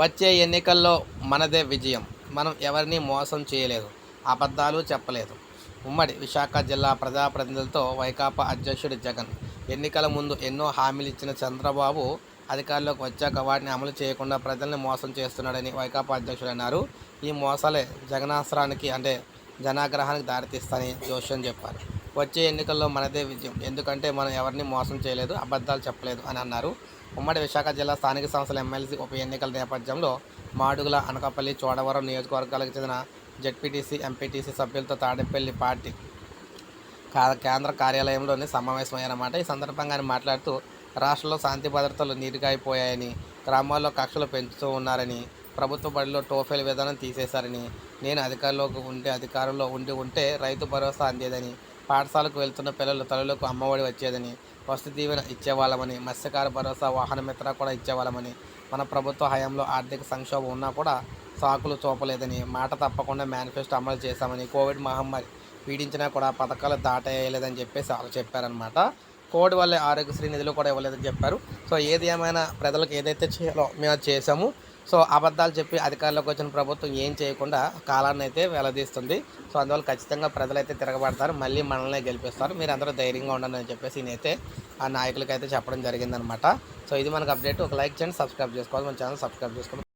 వచ్చే ఎన్నికల్లో మనదే విజయం. మనం ఎవరిని మోసం చేయలేదు. అబద్ధాలు చెప్పలేదు. ఉమ్మడి విశాఖ జిల్లా ప్రజాప్రతినిధులతో వైకాపా అధ్యక్షుడు జగన్ ఎన్నికల ముందు ఎన్నో హామీలు ఇచ్చిన చంద్రబాబు అధికారంలోకి వచ్చాక వాటిని అమలు చేయకుండా ప్రజల్ని మోసం చేస్తున్నాడని వైకాపా అధ్యక్షుడు అన్నారు. ఈ మోసాలే జగనాస్త్రానికి అంటే జనాగ్రహానికి దారితీస్తాయని జోషన్ చెప్పారు. వచ్చే ఎన్నికల్లో మనదే విజయం. ఎందుకంటే మనం ఎవరిని మోసం చేయలేదు అబద్ధాలు చెప్పలేదు అని అన్నారు. ఉమ్మడి విశాఖ జిల్లా స్థానిక సంస్థల ఎమ్మెల్సీ ఉప ఎన్నికల నేపథ్యంలో మాడుగుల అనకాపల్లి చోడవరం నియోజకవర్గాలకు చెందిన జెడ్పీటీసీ ఎంపీటీసీ సభ్యులతో తాడేపల్లి పార్టీ కేంద్ర కార్యాలయంలోనే సమావేశమయ్యారన్నమాట. ఈ సందర్భంగా ఆయన మాట్లాడుతూ రాష్ట్రంలో శాంతి భద్రతలు నీరుగాయిపోయాయని గ్రామాల్లో కక్షలు పెంచుతూ ఉన్నారని ప్రభుత్వ బడిలో టోఫెల్ విధానం తీసేశారని నేను అధికారంలోకి ఉండే అధికారంలో ఉండి ఉంటే రైతు భరోసా అందేదని పాఠశాలకు వెళ్తున్న పిల్లలు తల్లులకు అమ్మఒడి వచ్చేదని వసతి దీవెన ఇచ్చేవాళ్ళమని మత్స్యకార భరోసా వాహన మిత్ర కూడా ఇచ్చేవాళ్ళమని మన ప్రభుత్వ హయాంలో ఆర్థిక సంక్షోభం ఉన్నా కూడా సాకులు చూపలేదని మాట తప్పకుండా మేనిఫెస్టో అమలు చేశామని కోవిడ్ మహమ్మారి పీడించినా కూడా పథకాలు దాటేయలేదని చెప్పేసి వాళ్ళు చెప్పారనమాట కోవిడ్ వల్లే ఆరోగ్యశ్రీ నిధులు కూడా ఇవ్వలేదని చెప్పారు. సో ఏది ఏమైనా ప్రజలకు ఏదైతే చేయాలో మేము అది చేసాము సో అబద్ధాలు చెప్పి అధికారంలోకి వచ్చిన ప్రభుత్వం ఏం చేయకుండా కాలాన్ని అయితే వెలదీస్తుంది. సో అందువల్ల ఖచ్చితంగా ప్రజలైతే తిరగబడతారు. మళ్ళీ మనల్ని గెలిపిస్తారు. మీరు అందరూ ధైర్యంగా ఉండండి అని చెప్పేసి నేనైతే ఆ నాయకులకి అయితే చెప్పడం జరిగిందనమాట. సో ఇది మనకు అప్డేట్. ఒక లైక్ చేయండి సబ్స్క్రైబ్ చేసుకోవాలి. మన ఛానల్ సబ్స్క్రైబ్ చేసుకోండి.